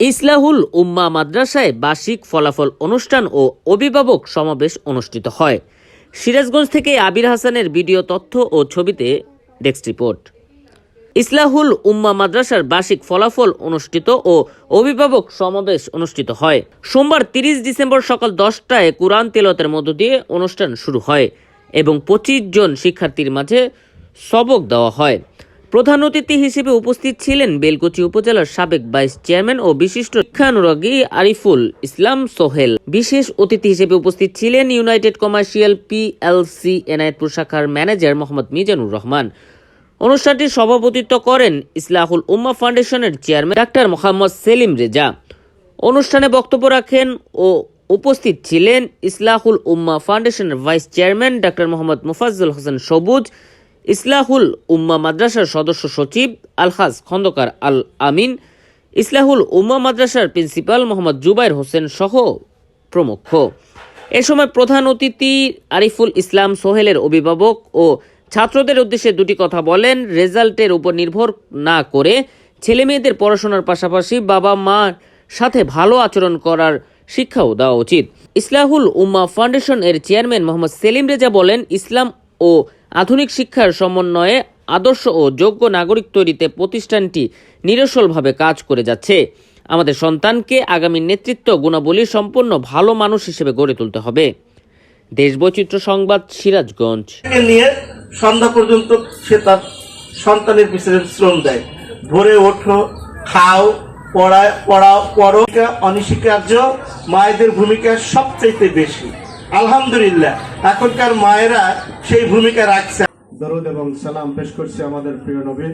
ইসলাহুল উম্মা মাদ্রাসায় বার্ষিক ফলাফল অনুষ্ঠান ও অভিভাবক সমাবেশ অনুষ্ঠিত হয়। সিরাজগঞ্জ থেকে আবির হাসানের ভিডিও তথ্য ও ছবিতে ডেস্ক রিপোর্ট। ইসলাহুল উম্মা মাদ্রাসার বার্ষিক ফলাফল অনুষ্ঠিত ও অভিভাবক সমাবেশ অনুষ্ঠিত হয়। সোমবার তিরিশ ডিসেম্বর সকাল দশটায় কোরআন তেলতের মধ্য দিয়ে অনুষ্ঠান শুরু হয় এবং পঁচিশ জন শিক্ষার্থীর মাঝে সবক দেওয়া হয়। প্রধান অতিথি হিসেবে উপস্থিত ছিলেন বেলকুচি উপজেলার সাবেক ভাইস চেয়ারম্যান ও বিশিষ্ট শিক্ষানুরাগী আরিফুল ইসলাম সোহেল। বিশেষ অতিথি হিসেবে উপস্থিত ছিলেন ইউনাইটেড কমার্শিয়াল পিএলসি এনায়েতপুর শাখার ম্যানেজার মোহাম্মদ মিজানুর রহমান। অনুষ্ঠানটির সভাপতিত্ব করেন ইসলাহুল উম্মা ফাউন্ডেশনের চেয়ারম্যান ডাক্তার মোহাম্মদ সেলিম রেজা। অনুষ্ঠানে বক্তব্য রাখেন ও উপস্থিত ছিলেন ইসলাহুল উম্মা ফাউন্ডেশনের vice chairman doctor Mohammad Mufazzal Hossain Sabuj Islahul Ummah মাদ্রাসার সদস্য সচিব আলহাজ খন্দকার আল আমিন ইসলাহুল উম্মা মাদ্রাসার প্রিন্সিপাল মোহাম্মদ জুবাইর হোসেন সহ প্রমুখ। এ সময় প্রধান অতিথি আরিফুল ইসলাম সোহেলের অভিভাবক ও ছাত্রদের উদ্দেশ্যে দুটি কথা বলেন। রেজাল্টের উপর নির্ভর না করে ছেলে মেয়েদের পড়াশোনার পাশাপাশি বাবা মার সাথে ভালো আচরণ করার শিক্ষাও দেওয়া উচিত। ইসলাহুল উম্মা ফাউন্ডেশন এর চেয়ারম্যান মোহাম্মদ সেলিম রেজা বলেন, ইসলাম ও আধুনিক শিক্ষার সমন্বয়ে আদর্শ ও যোগ্য নাগরিক তৈরিতে প্রতিষ্ঠানটি নিরসলভাবে কাজ করে যাচ্ছে। আমাদের সন্তানকে আগামী নেতৃত্ব গুণাবলী সম্পন্ন ভালো মানুষ হিসেবে গড়ে তুলতে হবে। দেশ বৈচিত্র্য সংবাদ, সিরাজগঞ্জ। নিয়ে সন্ধ্যা পর্যন্ত সে তার সন্তানের পিছনে শ্রম দেয়। ভোরে ওঠো, খাও, পড়ায়, পড়াও, পড়ো। অনিস্বীকার্য মায়েদের ভূমিকা সবচাইতে বেশি। আলহামদুলিল্লাহ এখনকার মায়েরা সেই ভূমিকা রাখছে। দরুদ এবং সালাম পেশ করছি আমাদের প্রিয় নবী।